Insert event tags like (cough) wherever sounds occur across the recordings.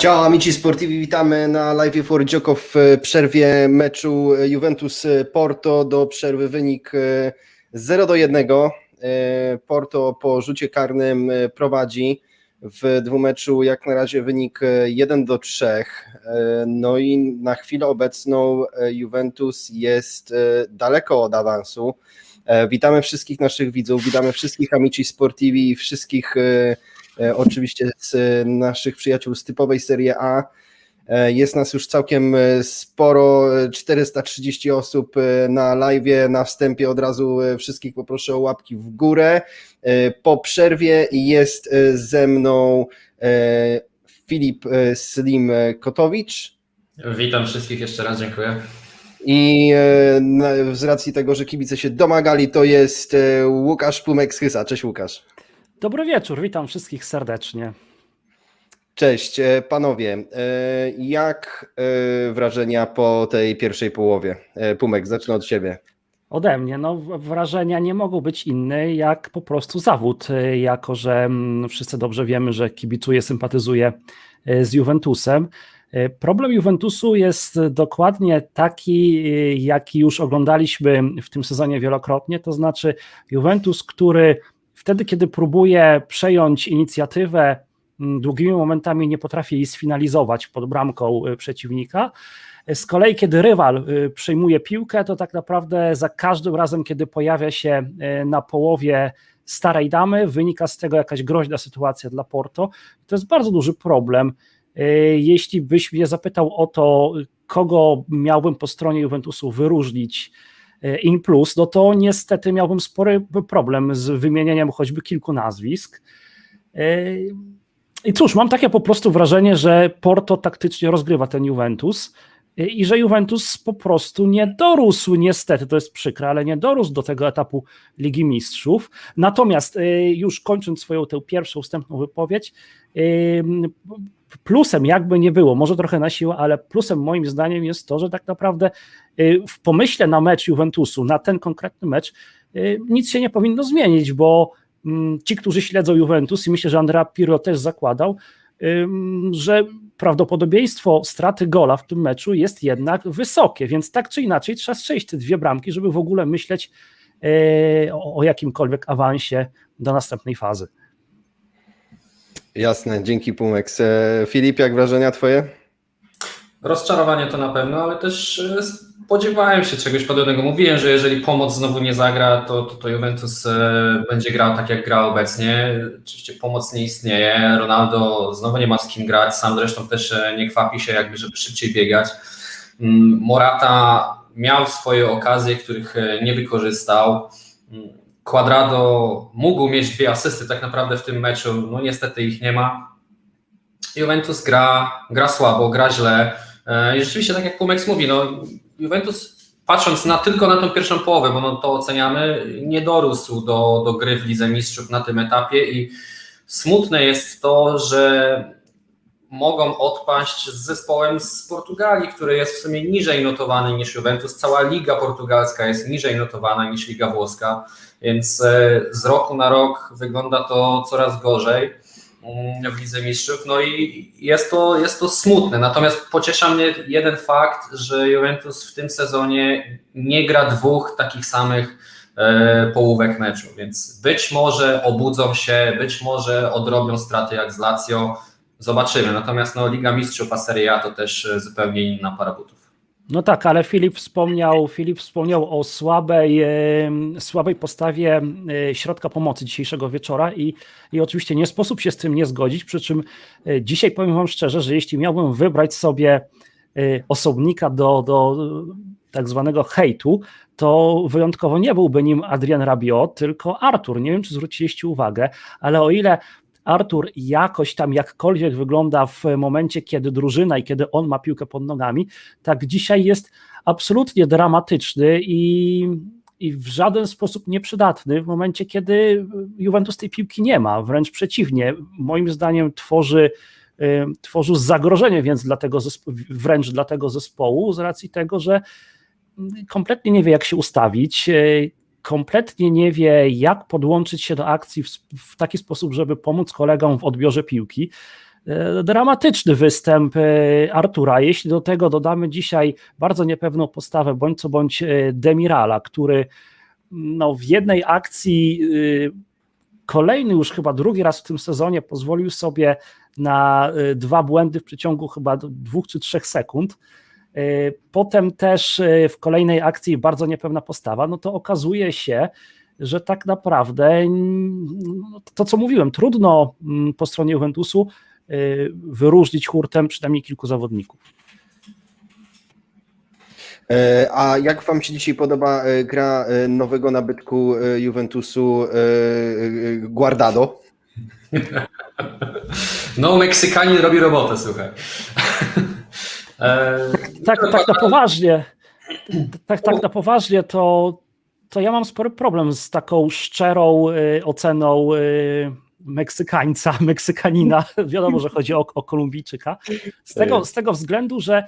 Ciao amici sportivi, witamy na live for Dzioko w e, przerwie meczu Juventus-Porto. Do przerwy wynik e, 0 do 1. E, Porto po rzucie karnym e, prowadzi w dwumeczu jak na razie wynik e, 1 do 3. E, No i na chwilę obecną e, Juventus jest e, daleko od awansu. E, Witamy wszystkich naszych widzów, witamy wszystkich amici sportivi i wszystkich e, e, oczywiście z e, naszych przyjaciół z typowej Serie A. E, Jest nas już całkiem e, sporo, e, 430 osób e, na live. Na wstępie od razu e, wszystkich poproszę o łapki w górę. E, Po przerwie jest e, ze mną e, Filip e, Slim Kotowicz. Witam wszystkich jeszcze raz, dziękuję. I e, z racji tego, że kibice się domagali, to jest e, Łukasz Pumek z. Cześć Łukasz. Dobry wieczór, witam wszystkich serdecznie. Cześć e, panowie. E, Jak e, wrażenia po tej pierwszej połowie? Pumek, zacznę od ciebie. Ode mnie, no wrażenia nie mogą być inne jak po prostu zawód, jako że mm, wszyscy dobrze wiemy, że kibicuję, sympatyzuję y, z Juventusem. Problem Juventusu jest dokładnie taki, jaki już oglądaliśmy w tym sezonie wielokrotnie, to znaczy Juventus, który wtedy, kiedy próbuje przejąć inicjatywę, mm, długimi momentami nie potrafi jej sfinalizować pod bramką y, przeciwnika. Z kolei, kiedy rywal y, przejmuje piłkę, to tak naprawdę za każdym razem, kiedy pojawia się y, na połowie starej damy, wynika z tego jakaś groźna sytuacja dla Porto. To jest bardzo duży problem. Jeśli byś mnie zapytał o to, kogo miałbym po stronie Juventusu wyróżnić in plus, no to niestety miałbym spory problem z wymienieniem choćby kilku nazwisk. Y, I cóż, mam takie po prostu wrażenie, że Porto taktycznie rozgrywa ten Juventus i że Juventus po prostu nie dorósł, niestety, to jest przykre, ale nie dorósł do tego etapu Ligi Mistrzów. Natomiast już kończąc swoją tę pierwszą wstępną wypowiedź, plusem jakby nie było, może trochę na siłę, ale plusem moim zdaniem jest to, że tak naprawdę y, w pomyśle na mecz Juventusu, na ten konkretny mecz, y, nic się nie powinno zmienić, bo mm, ci, którzy śledzą Juventus i myślę, że Andrea Pirlo też zakładał, że prawdopodobieństwo straty gola w tym meczu jest jednak wysokie, więc tak czy inaczej trzeba strzelić te dwie bramki, żeby w ogóle myśleć o, o jakimkolwiek awansie do następnej fazy. Jasne, dzięki Pumek. Filip, jak wrażenia twoje? Rozczarowanie to na pewno, ale też e, spodziewałem się czegoś podobnego. Mówiłem, że jeżeli pomoc znowu nie zagra, to, to, to Juventus e, będzie grał tak, jak gra obecnie. Oczywiście pomoc nie istnieje. Ronaldo znowu nie ma z kim grać. Sam zresztą też e, nie kwapi się, jakby, żeby szybciej biegać. Mm, Morata miał swoje okazje, których nie wykorzystał. Quadrado mógł mieć dwie asysty tak naprawdę w tym meczu, no niestety ich nie ma. Juventus gra, gra słabo, gra źle. E, I rzeczywiście, tak jak Pumex mówi, no, Juventus patrząc na, tylko na tą pierwszą połowę, bo no, to oceniamy, nie dorósł do, do gry w Lidze Mistrzów na tym etapie i smutne jest to, że mogą odpaść z zespołem z Portugalii, który jest w sumie niżej notowany niż Juventus. Cała liga portugalska jest niżej notowana niż liga włoska, więc e, z roku na rok wygląda to coraz gorzej mm, w Lidze Mistrzów. No i jest to, jest to smutne. Natomiast pociesza mnie jeden fakt, że Juventus w tym sezonie nie gra dwóch takich samych e, połówek meczu, więc być może obudzą się, być może odrobią straty jak z Lazio. Zobaczymy. Natomiast no, Liga Mistrzów, a Serie A to też e, zupełnie inna para butów. No tak, ale Filip wspomniał, Filip wspomniał o słabej, em, słabej postawie e, środka pomocy dzisiejszego wieczora i, i oczywiście nie sposób się z tym nie zgodzić, przy czym e, dzisiaj powiem Wam szczerze, że jeśli miałbym wybrać sobie e, osobnika do, do tak zwanego hejtu, to wyjątkowo nie byłby nim Adrian Rabiot, tylko Artur. Nie wiem, czy zwróciliście uwagę, ale o ile Artur jakoś tam jakkolwiek wygląda w momencie, kiedy drużyna i kiedy on ma piłkę pod nogami, tak dzisiaj jest absolutnie dramatyczny i, i w żaden sposób nieprzydatny w momencie, kiedy Juventus tej piłki nie ma. Wręcz przeciwnie, moim zdaniem tworzy, y, tworzy zagrożenie więc dla tego zespo- wręcz dla tego zespołu z racji tego, że kompletnie nie wie, jak się ustawić. Kompletnie nie wie, jak podłączyć się do akcji w, w taki sposób, żeby pomóc kolegom w odbiorze piłki. e, dramatyczny występ e, Artura. Jeśli do tego dodamy dzisiaj bardzo niepewną postawę, bądź co bądź e, Demirala, który no, w jednej akcji kolejny już chyba drugi raz w tym sezonie pozwolił sobie na dwa błędy w przeciągu chyba dwóch czy trzech sekund. Y, Potem też y, w kolejnej akcji bardzo niepewna postawa, no to okazuje się, że tak naprawdę no, to, co mówiłem, trudno po stronie Juventusu y, wyróżnić hurtem przynajmniej kilku zawodników. E, A jak wam się dzisiaj podoba e, gra e, nowego nabytku e, Juventusu e, e, Guardado? (laughs) No, Meksykanin robi robotę, słuchaj. (laughs) E, tak, tak na poważnie, tak, tak na poważnie, to, to ja mam spory problem z taką szczerą y, oceną y, Meksykańca, (laughs) Meksykanina. Wiadomo, że chodzi o, o Kolumbijczyka. Z tego, z tego względu, że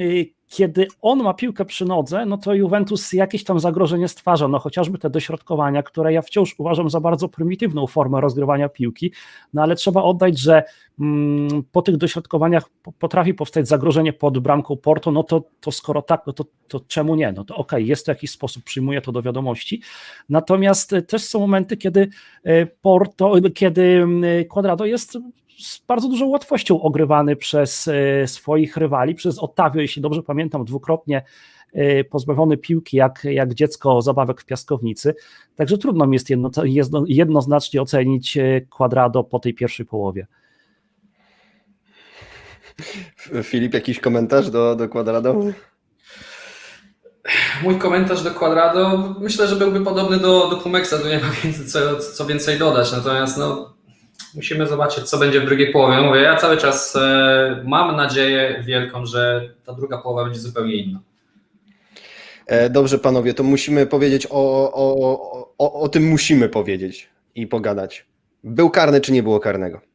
y, kiedy on ma piłkę przy nodze, no to Juventus jakieś tam zagrożenie stwarza, no chociażby te dośrodkowania, które ja wciąż uważam za bardzo prymitywną formę rozgrywania piłki, no ale trzeba oddać, że mm, po tych dośrodkowaniach po- potrafi powstać zagrożenie pod bramką Porto, no to, to skoro tak, no to, to czemu nie? No to okej, jest to jakiś sposób, przyjmuję to do wiadomości. Natomiast e, też są momenty, kiedy e, Porto, kiedy mm, Quadrado jest z bardzo dużą łatwością ogrywany przez e, swoich rywali, przez Ottavio, jeśli dobrze pamiętam, dwukrotnie e, pozbawiony piłki jak, jak dziecko zabawek w piaskownicy. Także trudno mi jest jedno, jedno, jednoznacznie ocenić e, Quadrado po tej pierwszej połowie. Filip, jakiś komentarz do, do Quadrado? Mój komentarz do Quadrado myślę, że byłby podobny do, do Pumeksa, tu nie ma więcej, co, co więcej dodać, natomiast no, musimy zobaczyć, co będzie w drugiej połowie. Mówię, ja cały czas e, mam nadzieję wielką, że ta druga połowa będzie zupełnie inna. E, Dobrze, panowie, to musimy powiedzieć o, o, o, o tym musimy powiedzieć i pogadać. Był karny, czy nie było karnego?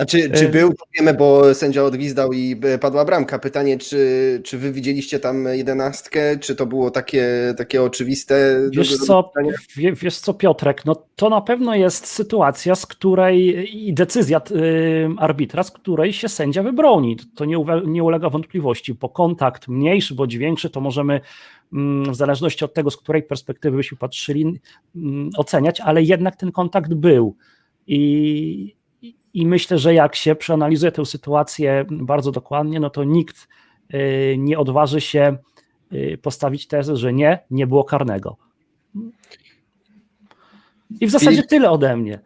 A czy, był, wiemy, bo sędzia odgwizdał i e, padła bramka. Pytanie, czy, czy wy widzieliście tam jedenastkę, czy to było takie, takie oczywiste? Wiesz co, wie, wiesz co, Piotrek, no to na pewno jest sytuacja, z której i decyzja y, arbitra, z której się sędzia wybroni. To nie, nie ulega wątpliwości, bo kontakt mniejszy bądź większy, to możemy mm, w zależności od tego, z której perspektywy byśmy patrzyli, mm, oceniać, ale jednak ten kontakt był. I, i- myślę, że jak się przeanalizuje tę sytuację bardzo dokładnie, no to nikt y, nie odważy się y, postawić tezę, że nie, nie było karnego. I w zasadzie tyle ode mnie.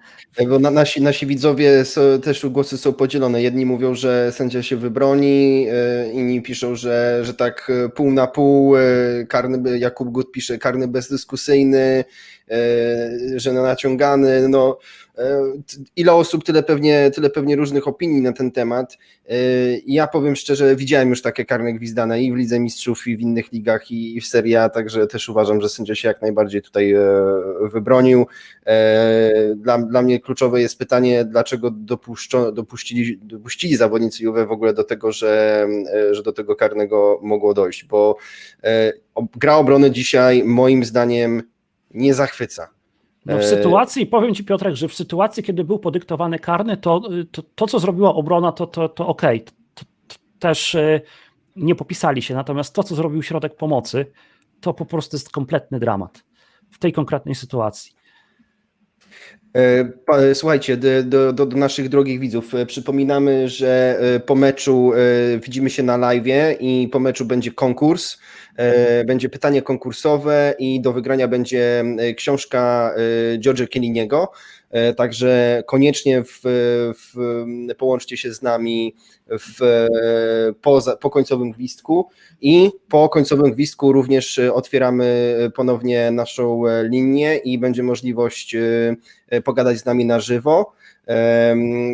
Bo na, nasi, nasi widzowie są, też głosy są podzielone. Jedni mówią, że sędzia się wybroni, e, inni piszą, że, że tak pół na pół. Karny, Jakub Gut pisze karny bezdyskusyjny, że na naciągany. No, ile osób, tyle pewnie, tyle pewnie różnych opinii na ten temat. E, Ja powiem szczerze, widziałem już takie karne gwizdane i w Lidze Mistrzów, i w innych ligach, i, w Serie A, także też uważam, że sędzia się jak najbardziej tutaj e, wybronił. E, Dla, dla mnie kluczowe jest pytanie, dlaczego dopuścili, dopuścili zawodnicy Juve w ogóle do tego, że, e, że do tego karnego mogło dojść, bo e, gra obrony dzisiaj moim zdaniem nie zachwyca. No w E, sytuacji, powiem Ci Piotrek, że w sytuacji, kiedy był podyktowany karny, to to, to co zrobiła obrona, to, to, to okej. To, to też y, nie popisali się, natomiast to, co zrobił środek pomocy, to po prostu jest kompletny dramat w tej konkretnej sytuacji. E, Słuchajcie, do, do, do naszych drogich widzów, e, przypominamy, że e, po meczu widzimy się na live i po meczu będzie konkurs, będzie pytanie konkursowe i do wygrania będzie książka George'a Kieliniego, także koniecznie w, w, połączcie się z nami w, e, po, po końcowym gwizdku i po końcowym gwizdku również e, otwieramy ponownie naszą e, linię i będzie możliwość e, e, pogadać z nami na żywo.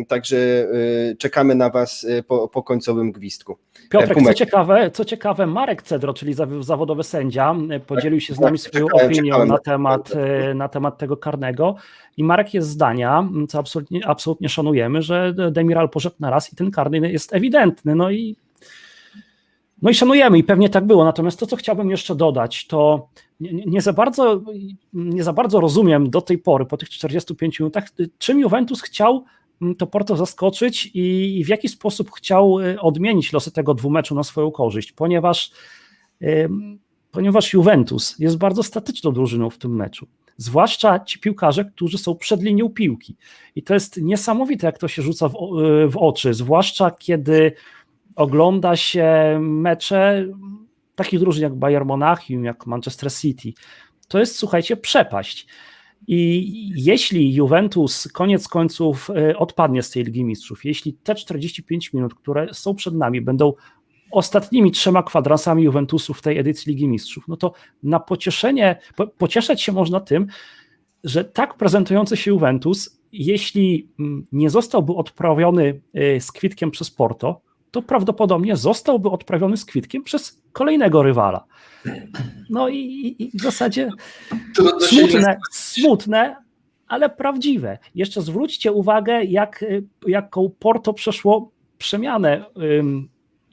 Także e, czekamy na Was e, po, po końcowym gwizdku. Piotrek, co ciekawe, co ciekawe, Marek Cedro, czyli zaw- zawodowy sędzia, y, podzielił się z nami Tak, swoją czekałem, opinią czekałem na temat, y, na temat tego karnego. I Marek jest zdania, co absolutnie, absolutnie szanujemy, że Demiral poszedł na raz i ten karny jest ewidentny. No i, no i szanujemy i pewnie tak było. Natomiast to, co chciałbym jeszcze dodać, to nie, nie- za bardzo, nie za bardzo rozumiem do tej pory, po tych 45 minutach, czym Juventus chciał mm, to Porto zaskoczyć i i w jaki sposób chciał y, odmienić losy tego dwumeczu na swoją korzyść, ponieważ, ponieważ Juventus jest bardzo statyczną drużyną w tym meczu. Zwłaszcza ci piłkarze, którzy są przed linią piłki. I to jest niesamowite, jak to się rzuca w, y, w oczy, zwłaszcza kiedy ogląda się mecze takich drużyn jak Bayern Monachium, jak Manchester City. To jest, słuchajcie, przepaść. I jeśli Juventus koniec końców y, odpadnie z tej Ligi Mistrzów, jeśli te 45 minut, które są przed nami, będą ostatnimi trzema kwadransami Juventusu w tej edycji Ligi Mistrzów, no to na pocieszenie, po, pocieszać się można tym, że tak prezentujący się Juventus, jeśli mm, nie zostałby odprawiony y, z kwitkiem przez Porto, to prawdopodobnie zostałby odprawiony z kwitkiem przez kolejnego rywala. No i, i, w zasadzie Trudno smutne, smutne, ale prawdziwe. Jeszcze zwróćcie uwagę, jak, y, jaką Porto przeszło przemianę,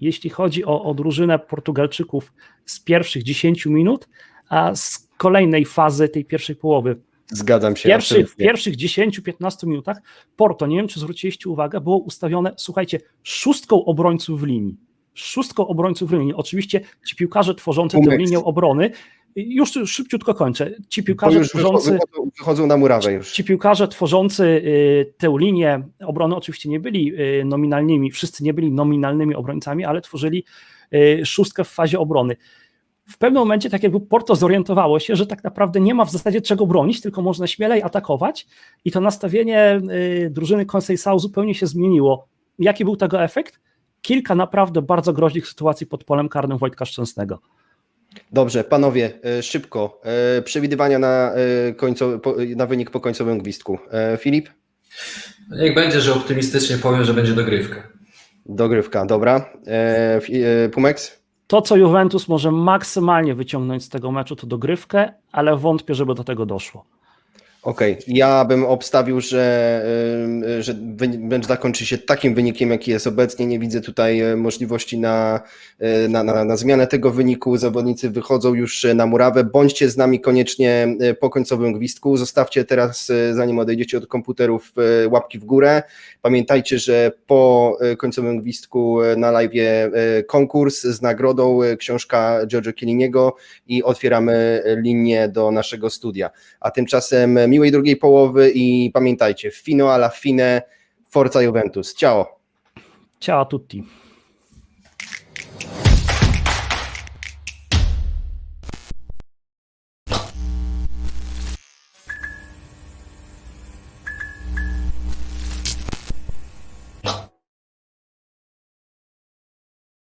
jeśli chodzi o, o drużynę Portugalczyków z pierwszych 10 minut, a z kolejnej fazy tej pierwszej połowy. Zgadzam W się. pierwszych, w pierwszych 10-15 minutach Porto, nie wiem czy zwróciliście uwagę, było ustawione, słuchajcie, szóstką obrońców w linii. Szóstką obrońców w linii. Oczywiście ci piłkarze tworzący tę linię obrony, już szybciutko kończę, ci piłkarze tworzący wychodzą, wychodzą na murawę już. Ci piłkarze tworzący y, tę linię obrony oczywiście nie byli y, nominalnymi, wszyscy nie byli nominalnymi obrońcami, ale tworzyli y, szóstkę w fazie obrony. W pewnym momencie tak jakby Porto zorientowało się, że tak naprawdę nie ma w zasadzie czego bronić, tylko można śmielej atakować i to nastawienie y, drużyny Conceição zupełnie się zmieniło. Jaki był tego efekt? Kilka naprawdę bardzo groźnych sytuacji pod polem karnym Wojtka Szczęsnego. Dobrze, panowie, e, szybko. E, Przewidywania na, e, końco, po- na wynik po końcowym gwizdku. Filip? Niech będzie, że optymistycznie powiem, że będzie dogrywka. Dogrywka, dobra. Pumex? To, co Juventus może maksymalnie wyciągnąć z tego meczu, to dogrywkę, ale wątpię, żeby do tego doszło. Okej, ja bym obstawił, że, ym, że wyni- mecz zakończy się takim wynikiem, jaki jest obecnie. Nie widzę tutaj e, możliwości na, na, na, na zmianę tego wyniku. Zawodnicy wychodzą już na murawę. Bądźcie z nami koniecznie po końcowym gwizdku. Zostawcie teraz, zanim odejdziecie od komputerów, łapki w górę. Pamiętajcie, że po końcowym gwizdku na live konkurs z nagrodą książka Giorgio Chielliniego i otwieramy linię do naszego studia. A tymczasem miłej drugiej połowy i pamiętajcie, fino alla fine, forza Juventus. Ciao! Ciao a tutti.